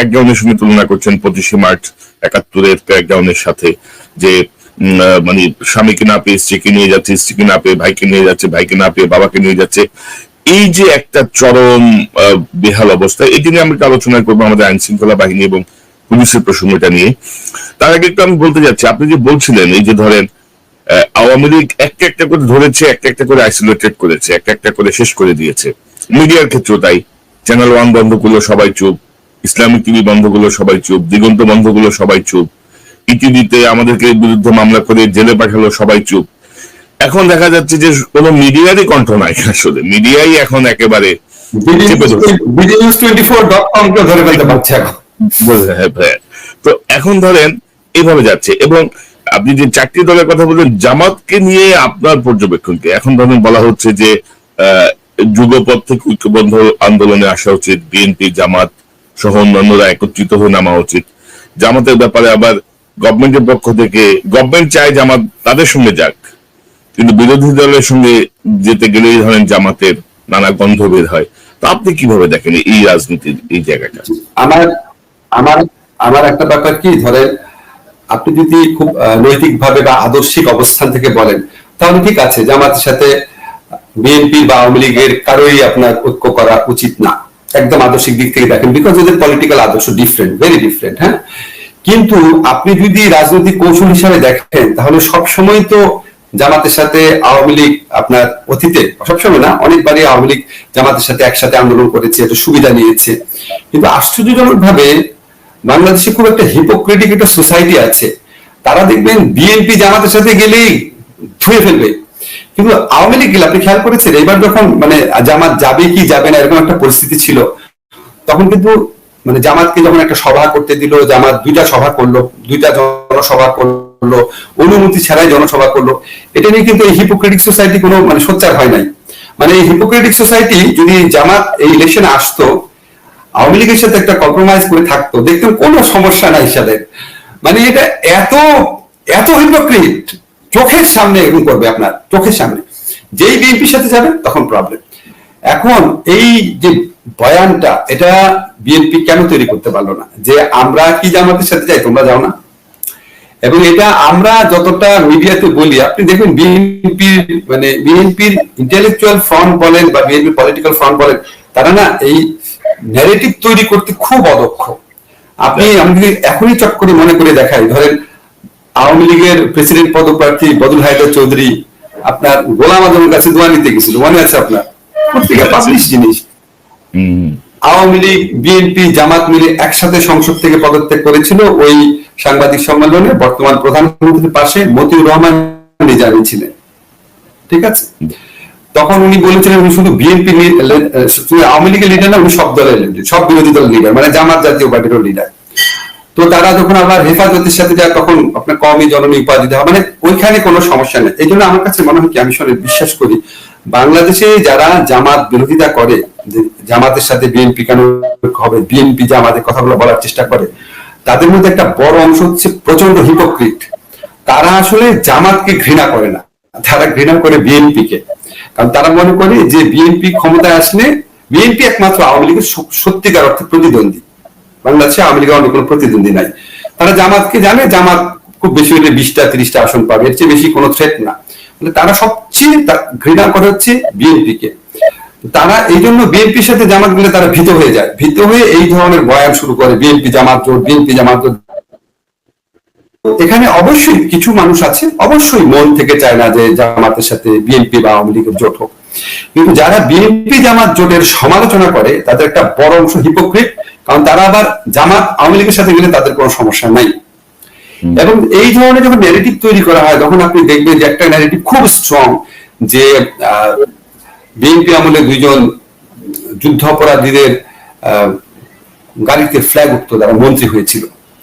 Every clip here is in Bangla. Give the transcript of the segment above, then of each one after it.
ক্র্যাকডাউনের সঙ্গে তুলনা করছেন পঁচিশে মার্চ একাত্তরের ক্র্যাকডাউনের সাথে যে মানে স্বামীকে না পেয়ে, স্ত্রীকে নিয়ে যাচ্ছে, স্ত্রীকে না পেয়ে, ভাইকে নিয়ে যাচ্ছে, ভাইকে না পেয়ে, বাবাকে নিয়ে যাচ্ছে। এই যে একটা চরম বেহাল অবস্থা এটি নিয়ে আমরা আলোচনা করব আমাদের আইন শৃঙ্খলা বাহিনী এবং পুলিশের প্রসঙ্গটা নিয়ে। তার আগে একটু আমি বলতে যাচ্ছি, আপনি যে বলছিলেন, এই যে ধরেন আওয়ামী লীগ একটা একটা করে ধরেছে, একটা একটা করে আইসোলেটেড করেছে, একটা একটা করে শেষ করে দিয়েছে। মিডিয়ার ক্ষেত্রেও তাই চ্যানেল ওয়ান বন্ধ করল, সবাই চুপ। ইসলামিক টিভি বন্ধ করল সবাই চুপ দিগন্ত বন্ধ করল সবাই চুপ ইটিভিতে আমাদেরকে বিরুদ্ধে মামলা করে জেলে পাঠালো সবাই চুপ। এখন দেখা যাচ্ছে যে কোনো মিডিয়ারই কণ্ঠ নাই আসলে মিডিয়াই এখন একেবারে কে যায় ভাইয়া। তো এখন ধরেন এইভাবে যাচ্ছে এবং আপনি যে চারটি দলের কথা বললেন জামাতকে নিয়ে আপনার পর্যবেক্ষণকে এখন ধরেন বলা হচ্ছে যে আহ, যুগপথ থেকে ঐক্যবদ্ধ আন্দোলনে আসা উচিত বিএনপি জামাত সহ অন্যান্যরা একত্রিত হয়ে নামা উচিত। জামাতের ব্যাপারে আবার গভর্নমেন্টের পক্ষ থেকে, গভর্নমেন্ট চায় জামাত তাদের সঙ্গে যাক। কিন্তু বিরোধী দলের সঙ্গে যেতে গেলেই ধরেন জামাতের নানা গন্ধ বের হয়। তো আপনি কীভাবে দেখেন এই রাজনীতির এই জায়গাটা? আমার আমার আমার একটা ব্যাপার কি, ধরেন আপনি যদি খুব নৈতিক ভাবে বা আদর্শিক অবস্থান থেকে বলেন, তাহলে ঠিক আছে, জামাতের সাথে বিএনপি বা আওয়ামী লীগের কারোই আপনার ঐক্য করা উচিত না। একদম আদর্শিক দিক থেকে দেখেন বিকজ ওদের পলিটিক্যাল আদর্শ ডিফারেন্ট ভেরি ডিফারেন্ট হ্যাঁ? কিন্তু আপনি যদি রাজনৈতিক কৌশল হিসাবে দেখেন, তাহলে সবসময় তো জামাতের সাথে আওয়ামী লীগ আপনার অতীতে, সবসময় না, অনেকবারই আওয়ামী লীগ জামাতের সাথে একসাথে আন্দোলন করেছে একটা সুবিধা নিয়েছে। কিন্তু আশ্চর্যজনক ভাবে বাংলাদেশে খুব একটা হিপোক্রেটিক একটা সোসাইটি আছে। তারা দেখবেন বিএনপি জামাতের সাথে গেলেই ধুয়ে ফেলবে। কিন্তু আওয়ামী লীগ আপনি খেয়াল করেছেন? এবার যখন মানে জামাত যাবে কি যাবে না, এরকম একটা পরিস্থিতি ছিল, তখন কিন্তু মানে জামাতকে যখন একটা সভা করতে দিল, জামাত দুইটা সভা করল, দুইটা জনসভা করল, অনুমতি ছাড়াই জনসভা করল, এটা নিয়ে কিন্তু এই হিপোক্রেটিক সোসাইটি কোনো মানে সোচ্চার হয় নাই। মানে এই হিপোক্রেটিক সোসাইটি যদি জামাত এই ইলেকশনে আসতো, আওয়ামী লীগের সাথে একটা কম্প্রোমাইজ করে থাকতো দেখতেন কোনো সমস্যা নাই সাথে। মানে এটা এত এত হিপোক্রিট চোখের সামনে এরকম করবে আপনার, চোখের সামনে। যেই বিএনপির সাথে যাবে তখন প্রবলেম এখন এই যে বয়ানটা, এটা বিএনপি কেন তৈরি করতে পারল না? যে আমরা কি জামাতের সাথে যাই, তোমরা যাও না। এবং এটা আমরা যতটা মিডিয়াতে বলি, আপনি দেখবেন বিএনপির মানে বিএনপির ইন্টেলেকচুয়াল ফ্রন্ট বলেন বা বিএনপি পলিটিক্যাল ফ্রন্ট বলেন, তারা না এই ন্যারেটিভ তৈরি করতে খুব অদক্ষ। আপনি, আমি এখনই চট করে মনে করে দেখাই, ধরেন আওয়ামী লীগের প্রেসিডেন্ট পদপ্রার্থী বদুল হায়দার চৌধুরী আপনার গোলাম আজমের কাছে দোয়া নিতে গেছিল। মনে আছে আপনার? পত্রিকা পাবলিশ জিনিস। আওয়ামী লীগ বিএনপি জামাত মিলে একসাথে সংসদ থেকে পদত্যাগ করেছিল ওই সাংবাদিক সম্মেলনে বর্তমান প্রধানমন্ত্রীর পাশে মতিউর রহমান নিজামী ছিলেন। ঠিক আছে? তখন উনি বলেছিলেন উনি শুধু বিএনপি আওয়ামী লীগের লিডার না উনি সব দলের লিডার সব বিরোধী দলের লিডার মানে জামাত জাতীয় পার্টির লিডার তো তারা যখন আবার হেফাজতের সাথে যায় তখন আপনার কমই জননী উপাধি দেওয়া মানে ওইখানে কোনো সমস্যা নেই। এই জন্য আমার কাছে মনে হয় কি, আমি শোনে বিশ্বাস করি, বাংলাদেশে যারা জামাত বিরোধিতা করে জামাতের সাথে বিএনপি কেন হবে বিএনপি জামাতের কথাগুলো বলার চেষ্টা করে, তাদের মধ্যে একটা বড় অংশ হচ্ছে প্রচণ্ড হিপোক্রিট তারা আসলে জামাতকে ঘৃণা করে না। তারা ঘৃণা করে বিএনপি কে কারণ তারা মনে করে যে বিএনপি ক্ষমতায় আসলে বিএনপি একমাত্র আওয়ামী লীগের সত্যিকার অর্থে প্রতিদ্বন্দ্বী। বাংলাদেশে আওয়ামী লীগের অন্য কোনো প্রতিদ্বন্দ্বী নাই। তারা জামাতকে জানে, জামাত খুব বেশি হলে বিশটা, তিরিশটা আসন পাবে। এর চেয়ে বেশি কোনো থ্রেট না। মানে তারা সবচেয়ে ঘৃণা করে হচ্ছে বিএনপি কে তারা এই জন্য বিএনপির সাথে জামাত গেলে তারা ভীত হয়ে যায়। ভীত হয়ে এই ধরনের বয়ান শুরু করে, বিএনপি জামাত জোট, বিএনপি জামাত এখানে অবশ্যই কিছু মানুষ আছে, অবশ্যই মন থেকে চায় না যে জামাতের সাথে বিএনপি বা আওয়ামী লীগের জোট হোক। কিন্তু যারা বিএনপি জামাত জোটের সমালোচনা করে, তাদের একটা বড় অংশ হিপোক্রিট কারণ তারা আবার জামাত আওয়ামী লীগের সাথে গেলে তাদের কোনো সমস্যা নাই। এবং এই ধরনের যখন ন্যারেটিভ তৈরি করা হয় তখন আপনি দেখবেন যে একটা ন্যারেটিভ খুব স্ট্রং যে বিএনপি আমলে দুইজন যুদ্ধ অপরাধীদের গাড়িতে ফ্ল্যাগ উঠতো তারা মন্ত্রী হয়েছিল।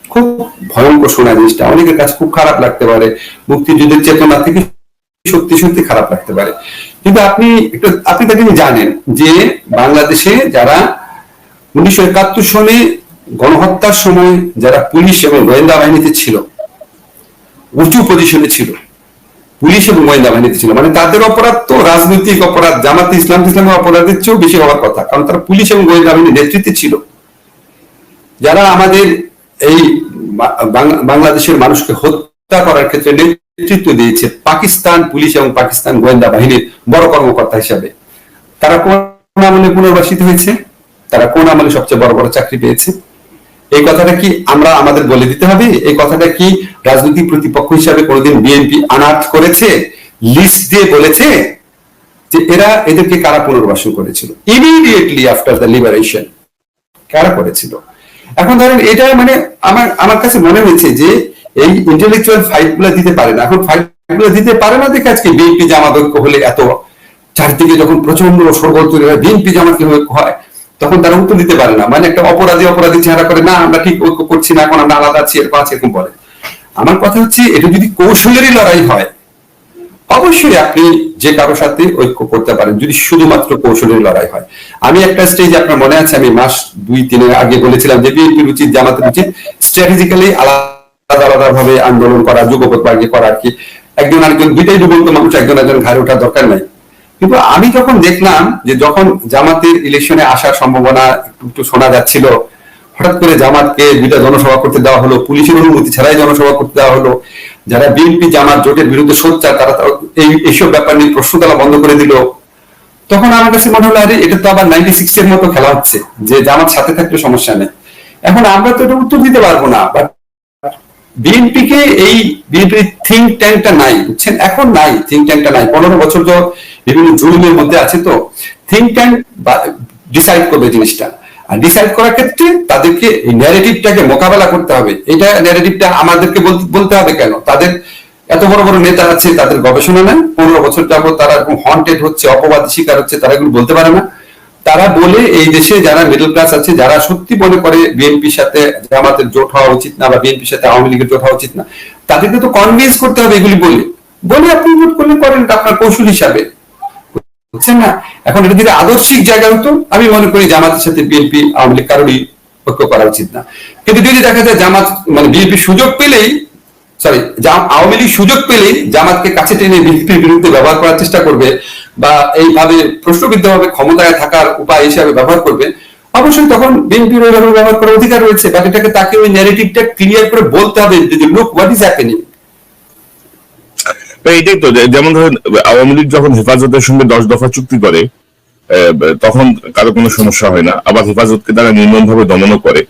খুব ভয়ঙ্কর শোনা জিনিসটা। অনেকের কাছে খুব খারাপ লাগতে পারে। মুক্তিযুদ্ধের চেতনা থেকে সত্যি সত্যি খারাপ লাগতে পারে। কিন্তু আপনি একটু আপনি তাকে জানেন যে বাংলাদেশে যারা উনিশশো একাত্তর সনে গণহত্যার সময় যারা পুলিশ এবং গোয়েন্দা বাহিনীতে ছিল, উঁচু পজিশনে ছিল, পুলিশ এবং গোয়েন্দা বাহিনীতে ছিল মানে তাদের অপরাধ তো রাজনৈতিক অপরাধ, জামাতে ইসলাম ইসলামের অপরাধের চেয়েও বেশি হওয়ার কথা, কারণ তারা পুলিশ এবং গোয়েন্দা বাহিনীর নেতৃত্বে ছিল। যারা আমাদের এই বাংলাদেশের মানুষকে হত্যা করার ক্ষেত্রে নেতৃত্ব দিয়েছে পাকিস্তান পুলিশ এবং পাকিস্তান গোয়েন্দা বাহিনীর বড় কর্মকর্তা হিসাবে, তারা কোন আমলে পুনর্বাসিত হয়েছে? তারা কোন আমলে সবচেয়ে বড় বড় চাকরি পেয়েছে? এই কথাটা কি আমরা আমাদের বলে দিতে হবে? এই কথাটা কি রাজনৈতিক প্রতিপক্ষ হিসাবে কোনোদিন বিএনপি আনার্ট করেছে? লিস্ট দিয়ে বলেছে যে এরা এদেরকে কারা পুনর্বাসন করেছিল? ইমিডিয়েটলি আফটার দ্য লিবারেশন কারা করেছিল? এখন ধরেন এটা মানে আমার আমার কাছে মনে হয়েছে যে এই ইন্টেলেকচুয়াল ফাইটগুলা দিতে পারে না। এখন ফাইটগুলো দিতে পারে না দেখে আজকে বিএনপি জামাত ঐক্য হলে এত, চারদিকে যখন প্রচণ্ড সরগোল তৈরি হয়, বিএনপি জামাত ঐক্য হয়? তখন তারা উত্তর দিতে পারে না। মানে একটা অপরাধী অপরাধী চেহারা করে, না, আমরা ঠিক ঐক্য করছি না, এখন আমরা আলাদা আছি, এরকম আছে, এরকম বলে। আমার কথা হচ্ছে, এটা যদি কৌশলেরই লড়াই হয়, অবশ্যই আপনি যে কারও সাথে ঐক্য করতে পারেন, যদি শুধুমাত্র কৌশলের লড়াই হয়। আমি একটা স্টেজ আপনার মনে আছে, আমি মাস দুই, তিনের আগে বলেছিলাম যে বিএনপির উচিত জামাতের উচিত স্ট্র্যাটেজিক্যালি আলাদা আলাদা ভাবে আন্দোলন করা যুগপথ করা কি। একজন আরেকজন, দুইটাই ডুবন্ত মানুষ, একজন একজন ঘাড়ে ওঠার দরকার নাই। কিন্তু আমি যখন দেখলাম যে যখন জামাতের ইলেকশনে আসার সম্ভাবনা একটু শোনা যাচ্ছিল, হঠাৎ করে জামাতকে দুইটা জনসভা করতে দেওয়া হলো, পুলিশের অনুমতি ছাড়াই জনসভা করতে দেওয়া হলো, যারা বিএনপি জামাত জোটের বিরুদ্ধে সোচ্চার, তারা তারা এই এইসব ব্যাপার নিয়ে প্রশ্ন তোলা বন্ধ করে দিল। তখন আমার কাছে মনে হলো, আরে, এটা তো আবার নাইনটি সিক্স এর মতো খেলা হচ্ছে, যে জামাত সাথে থাকলে সমস্যা নেই। এখন আমরা তো এটা উত্তর দিতে পারব না বাট বিএনপি কে এই বিএনপির থিঙ্ক ট্যাঙ্কটা নাই, বুঝছেন? এখন নাই থিঙ্ক ট্যাঙ্কটা নাই। পনেরো বছর তো বিভিন্ন জুলুমের মধ্যে আছে তো। থিঙ্ক ট্যাঙ্ক ডিসাইড করবে জিনিসটা। আর ডিসাইড করার ক্ষেত্রে তাদেরকে এই ন্যারেটিভটাকে মোকাবেলা করতে হবে। এটা ন্যারেটিভটা আমাদেরকে বল- বলতে হবে কেন? তাদের এত বড় বড় নেতা আছে, তাদের গবেষণা নেই। পনেরো বছর যাবত তারা এরকম হন্টেড হচ্ছে, অপবাদ শিকার হচ্ছে, তারা এগুলো বলতে পারে না। তারা বলে এই দেশে যারা মিডল ক্লাস আছে, যারা সত্যি মনে করে বিএনপির সাথে জামাতের জোট হওয়া উচিত না বা বিএনপির সাথে আওয়ামী লীগের জোট হওয়া উচিত না, তাদেরকে তো কনভিন্স করতে হবে এগুলি বলে। বলে আপনি ভোট করলে করেন আপনার কৌশল হিসাবে। বুঝছেন না? এখন এটা যদি আদর্শিক জায়গা হতো, আমি মনে করি জামাতের সাথে বিএনপি আওয়ামী লীগ কারোরই ঐক্য করা উচিত না। কিন্তু যদি দেখা যায় জামাত মানে বিএনপি সুযোগ পেলেই সরি আওয়ামী লীগ সুযোগ পেলেই জামাতকে কাছে টেনে বিএনপির বিরুদ্ধে ব্যবহার করার চেষ্টা করবে বা এইভাবে প্রশ্নবিদ্ধ ভাবে ক্ষমতায় থাকার উপায় হিসাবে ব্যবহার করবে, অবশ্যই তখন বিএনপির ওইভাবে ব্যবহার করার অধিকার রয়েছে। বাট এটাকে তাকে ওই ন্যারেটিভটা ক্লিয়ার করে বলতে হবে যে লুক হোয়াট ইজ হ্যাপেনিং তো এটাই তো যেমন ধরেন, আওয়ামী লীগ যখন হেফাজতের সঙ্গে দশ দফা চুক্তি করে তখন কারও কোনো সমস্যা হয় না। আবার হেফাজতকে তারা নির্মমভাবে দমনও করে।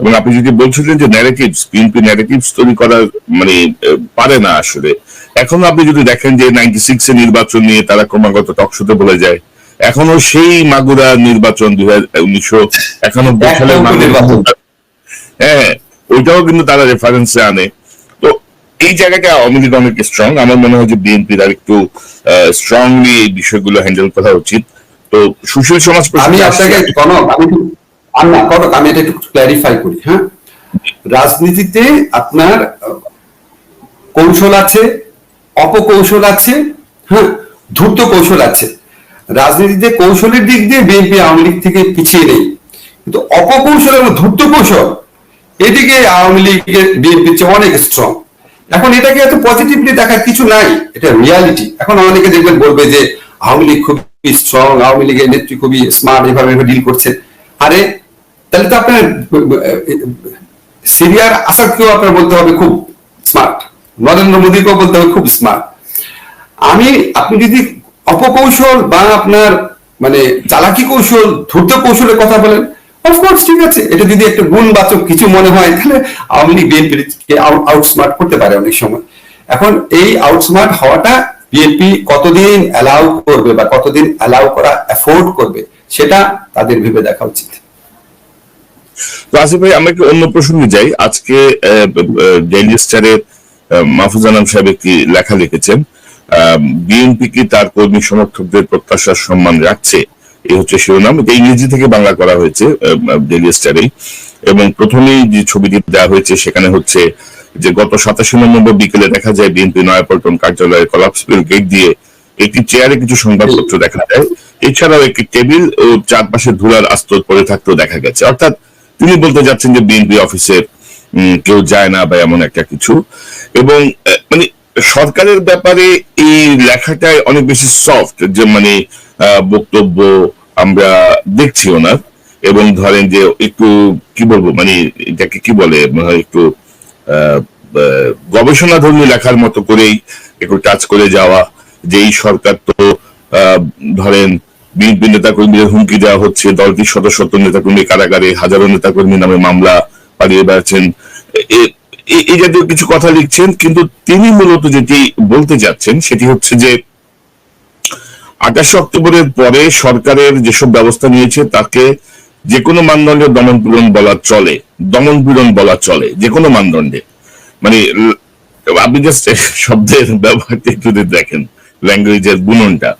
এবং আপনি যদি বলছিলেন যে ন্যারেটিভস বিএনপি ন্যারেটিভস তৈরি করার মানে পারে না আসলে এখন আপনি যদি দেখেন যে নাইনটি সিক্স এর নির্বাচন নিয়ে তারা ক্রমাগত টকশোতে বলে যায় এখনও সেই মাগুরা নির্বাচন দুই হাজার উনিশশো একানব্বই সালের নির্বাচন। হ্যাঁ ওইটাও কিন্তু তারা রেফারেন্সে আনে তো এই জায়গাটা আওয়ামী লীগ অনেক স্ট্রং আমার মনে হয় যে বিএনপির আর একটু স্ট্রংলি এই বিষয়গুলো হ্যান্ডেল করা উচিত তো সুশীল সমাজ আমি আপনাকে। কনক আমি না কনক আমি এটা একটু ক্ল্যারিফাই করি হ্যাঁ? রাজনীতিতে আপনার কৌশল আছে, অপকৌশল আছে হ্যাঁ? ধূর্ত কৌশল আছে। রাজনীতিতে কৌশলের দিক দিয়ে বিএনপি আওয়ামী লীগ থেকে পিছিয়ে নেই। কিন্তু অপকৌশল এবং ধূর্ত কৌশল, এদিকে আওয়ামী লীগের বিএনপির চেয়ে অনেক স্ট্রং এখন এটাকে এত পজিটিভলি দেখার কিছু নাই, এটা রিয়ালিটি এখন অনেকে দেখবেন বলবে যে, আওয়ামী লীগ খুবই স্ট্রং আওয়ামী লীগের নেত্রী খুবই স্মার্ট এভাবে ডিল করছে। আরে তাহলে তো আপনার সিরিয়ার আসাদকেও আপনার বলতে হবে খুব স্মার্ট নরেন্দ্র মোদীকেও বলতে হবে খুব স্মার্ট আমি, আপনি যদি অপকৌশল বা আপনার মানে চালাকি কৌশল, ধূর্ত কৌশলের কথা বলেন অফকোর্স ঠিক আছে। এটা যদি একটা গুণবাচক কিছু মনে হয়, তাহলে আওয়ামী লীগ বিএনপি কে আউটস্মার্ট করতে পারে অনেক সময়। এখন এই আউটস্মার্ট হওয়াটা বিএনপি কতদিন অ্যালাউ করবে বা কতদিন অ্যালাউ করা অ্যাফোর্ড করবে, সেটা তাদের ভেবে দেখা উচিত। তো আসিফ ভাই, আমরা একটু অন্য প্রসঙ্গে যাই। আজকে ডেইলি স্টারের মাহফুজ আনাম সাহেব একটি লেখা লিখেছেন বিএনপি কি তার কর্মী সমর্থকদের প্রত্যাশার সম্মান রাখছে? এই হচ্ছে শিরোনাম। এটা ইংরেজি থেকে বাংলা করা হয়েছে ডেইলি স্টারেই এবং প্রথমেই যে ছবিটি দেওয়া হয়েছে, সেখানে হচ্ছে যে গত সাতাশি নম্বর বিকেলে দেখা যায় বিএনপি নয়াপল্টন কার্যালয়ের কলাপসিবল গেট দিয়ে একটি চেয়ারে কিছু সংবাদপত্র দেখা যায়। এছাড়াও একটি টেবিল ও চারপাশে ধুলার আস্তর পড়ে থাকতেও দেখা গেছে। অর্থাৎ তিনি বলতে যাচ্ছেন যে বিএনপি অফিসে কেউ যায় না বা এমন একটা কিছু। এবং মানে সরকারের ব্যাপারে এই লেখাটায় অনেক বেশি সফট যে মানে বক্তব্য আমরা দেখছি ওনার এবং ধরেন যে, একটু, কি বলব মানে এটাকে কি বলে একটু গবেষণা ধর্মী লেখার মতো করেই একটু টাচ করে যাওয়া। যে এই সরকার তো ধরেন বিএনপি নেতাকর্মীদের হুমকি দেওয়া হচ্ছে, দলটির শত শত নেতাকর্মী কারাগারে হাজারো নেতাকর্মী নামে মামলা পালিয়ে বেড়াচ্ছেন। এই জাতীয় কিছু কথা লিখছেন, কিন্তু তিনি মূলত যেটি বলতে যাচ্ছেন সেটি হচ্ছে যে, আঠাশে অক্টোবরের পরে সরকারের যেসব ব্যবস্থা নিয়েছে তাকে যে কোনো মানদণ্ডে দমন পীড়ন বলা চলে, দমন পীড়ন বলা চলে যে কোনো মানদণ্ডে। মানে আপনি জাস্ট শব্দের ব্যবহারটা একটু দেখেন ল্যাঙ্গুয়েজের গুণনটা।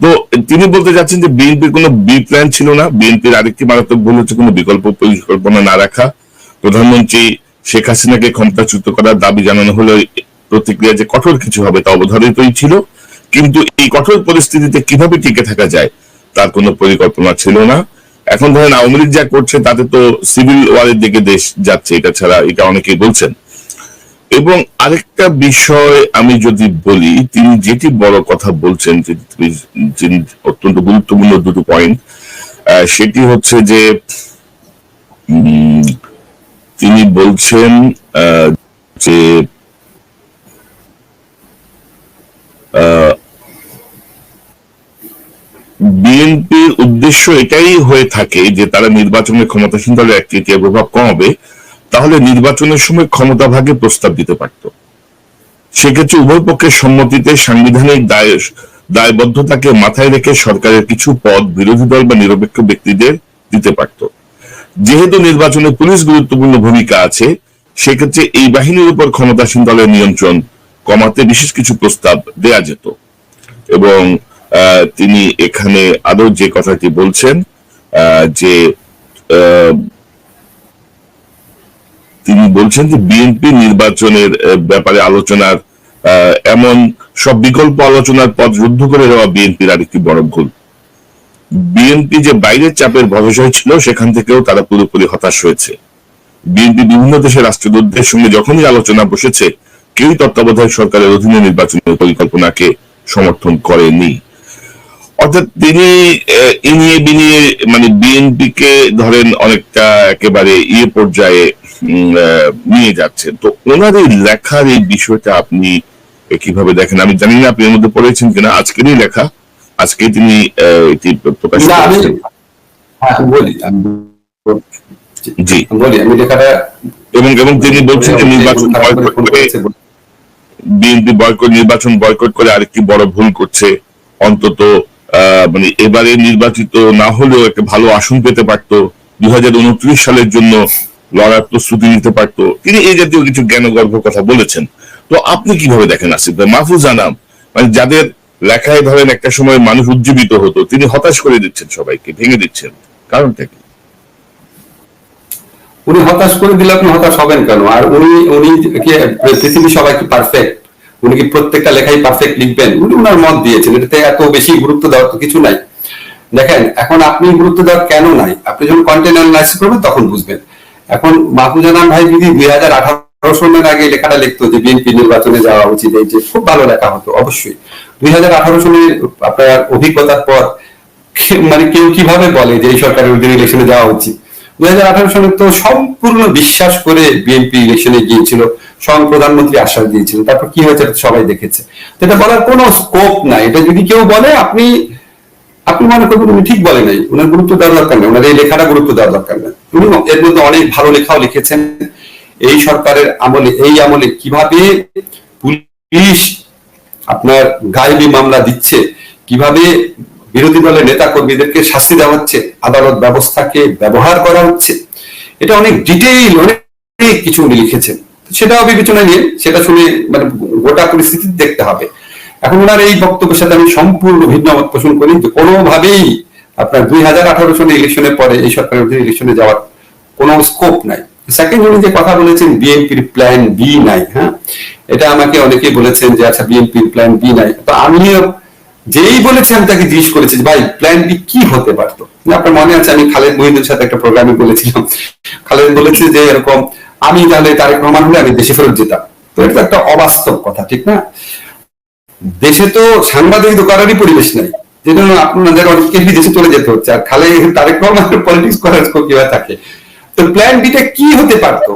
তো তিনি বলতে যাচ্ছেন যে বিএনপির কোনো বি প্ল্যান ছিল না। বিএনপির আরেকটি মারাত্মক ভুল হচ্ছে কোনো বিকল্প পরিকল্পনা না রাখা। প্রধানমন্ত্রী শেখ হাসিনাকে ক্ষমতাচ্যুত করার দাবি জানানো হলে প্রতিক্রিয়া যে কঠোর কিছু হবে তা অবধারিতই ছিল। কিন্তু এই কঠোর পরিস্থিতিতে কীভাবে টিকে থাকা যায় তার কোনো পরিকল্পনা ছিল না। এখন ধরেন আওয়ামী লীগ যা করছে তাতে তো সিভিল ওয়ারের দিকে দেশ যাচ্ছে, এটা ছাড়া এটা অনেকেই বলছেন। এবং আরেকটা বিষয় আমি যদি বলি, তিনি যেটি বড় কথা বলছেন যিনি অত্যন্ত গুরুত্বপূর্ণ দুটো পয়েন্ট সেটি হচ্ছে যে তিনি বলছেন যে বিএনপির উদ্দেশ্য এটাই হয়ে থাকে যে, তারা নির্বাচনে ক্ষমতাসীন দলের এক তৃতীয় প্রভাব কমাবে। তাহলে নির্বাচনের সময় ক্ষমতা ভাগে প্রস্তাব দিতে পারত। সেক্ষেত্রে উভয় পক্ষের সম্মতিতে সাংবিধানিক দায়, দায়বদ্ধতাকে মাথায় রেখে সরকারের কিছু পদ বিরোধী দল বা নিরপেক্ষ ব্যক্তিদের দিতে পারত। যেহেতু নির্বাচনে পুলিশ গুরুত্বপূর্ণ ভূমিকা আছে, সেক্ষেত্রে এই বাহিনীর উপর ক্ষমতাসীন দলের নিয়ন্ত্রণ কমাতে বিশেষ কিছু প্রস্তাব দেয়া যেত। এবং তিনি এখানে আরও যে কথাটি বলছেন যে তিনি বলছেন যে বিএনপি নির্বাচনের ব্যাপারে আলোচনার এমন সব বিকল্প আলোচনার পথ রুদ্ধ করে দেওয়া বিএনপির আরেকটি বড় ভুল। বিএনপি যে বাইরের চাপের ভরসায় ছিল, সেখান থেকেও তারা পুরোপুরি হতাশ হয়েছে। বিএনপি বিভিন্ন দেশের রাষ্ট্রদূতদের সঙ্গে যখনই আলোচনা বসেছে, কেউই তত্ত্বাবধায়ক সরকারের অধীনে নির্বাচনের পরিকল্পনাকে সমর্থন করেনি। অর্থাৎ তিনি ইনিয়ে বিনিয়ে মানে বিএনপি কে ধরেন অনেকটা একেবারে ইয়ে পর্যায়ে নিয়ে যাচ্ছেন তো ওনার এই লেখার এই বিষয়টা আপনি কীভাবে দেখেন? আমি জানি না আপনি এর মধ্যে পড়েছেন কিনা আজকেরই লেখা। আজকে তিনি এটি প্রকাশ হ্যাঁ জি। এবং এবং তিনি বলছেন যে নির্বাচন। বিএনপি বয়কট নির্বাচন বয়কট করে আরেকটি বড় ভুল করছে। অন্তত মানে এবারে নির্বাচিত না হলেও একটা ভালো আসন পেতে পারতো। দুই সালের জন্য লড়ার প্রস্তুতি নিতে পারতো। তিনি এই জাতীয় কিছু জ্ঞানগর্ভ কথা বলেছেন। তো আপনি কীভাবে দেখেন আসিফ ভাই? মাহফুজ আনাম মানে যাদের লেখায় ধরেন একটা সময় মানুষ উজ্জীবিত হতো, তিনি হতাশ করে দিচ্ছেন সবাইকে, ভেঙে দিচ্ছেন। কারণটা কি? উনি হতাশ করে দিলে আপনি হতাশ হবেন কেন? আর উনি উনি পৃথিবী সবাই কি পারফেক্ট উনি কি প্রত্যেকটা লেখাই পারফেক্ট লিখবেন? উনি ওনার মত দিয়েছেন, এটাতে এত বেশি গুরুত্ব দেওয়ার তো কিছু নাই। দেখেন, এখন আপনি গুরুত্ব দেওয়ার কেন নাই? আপনি যখন কন্টেন্ট অ্যানালাইসিস করবেন, তখন বুঝবেন। এখন মাহফুজানাম ভাই যদি দুই হাজার আঠারো সনের আগে লেখাটা লিখতো যে বিএনপি নির্বাচনে যাওয়া উচিত, এই যে খুব ভালো লেখা হতো, অবশ্যই। দুই হাজার আঠারো সনের আপনার অভিজ্ঞতার পর মানে কেউ কীভাবে বলে যে এই সরকারের অধীনে ইলেকশনে যাওয়া উচিত? দুই হাজার আঠারো সালে তো সম্পূর্ণ বিশ্বাস করে বিএনপি ইলেকশনে গিয়েছিল। স্বয়ং প্রধানমন্ত্রী আশ্বাস দিয়েছিলেন। তারপর কি হয়েছে সবাই দেখেছে। এটা বলার কোনো স্কোপ নাই। এটা যদি কেউ বলে, আপনি আপনি মনে করবেন উনি ঠিক বলে নাই। ওনার গুরুত্ব দেওয়ার দরকার নেই। ওনার এই লেখাটা গুরুত্ব দেওয়ার দরকার নেই। উনি এর মধ্যে অনেক ভালো লেখাও লিখেছেন। এই সরকারের আমলে, এই আমলে কীভাবে পুলিশ আপনার গায়েবী মামলা দিচ্ছে, কীভাবে বিরোধী দলের নেতা কর্মীদেরকে শাস্তি দেওয়া হচ্ছে, আদালত ব্যবস্থাকে ব্যবহার করা হচ্ছে, এটা অনেক ডিটেইল অনেক কিছু উনি লিখেছেন। সেটাও বিবেচনায় নিয়ে, সেটা শুনে মানে গোটা পরিস্থিতি দেখতে হবে। এখন ওনার এই বক্তব্যের সাথে আমি সম্পূর্ণ ভিন্ন মত পোষণ করি যে কোনোভাবেই আপনার দুই হাজার আঠারো সালে ইলেকশনের পরে এই সরকারের অধীনে ইলেকশনে যাওয়ার কোনো স্কোপ নাই। সেকেন্ড উনি যে কথা বলেছেন বিএনপির প্ল্যান বি নাই হ্যাঁ? এটা আমাকে অনেকেই বলেছেন যে আচ্ছা বিএনপির প্ল্যান বি নাই। তো আমিও যেই বলেছি, আমি তাকে জিজ্ঞেস করেছি ভাই প্ল্যান বি কি হতে পারতো? আপনার মনে আছে, আমি খালেদ মহিদের সাথে একটা প্রোগ্রামে বলেছিলাম। খালেদ বলেছে যে, এরকম আমি তাহলে তারেক রহমান হলে আমি দেশে ফেরত যেতাম। তো এটা একটা অবাস্তব কথা, ঠিক না? দেশে তো সাংবাদিক দোকানেরই পরিবেশ নাই। যেটা আপনাদের অনেককে বিদেশে চলে যেতে হচ্ছে, আর খালি তারেক রহমানের পলিটিক্স করার কেউ থাকে। তো প্ল্যান বিটা কি হতে পারতো?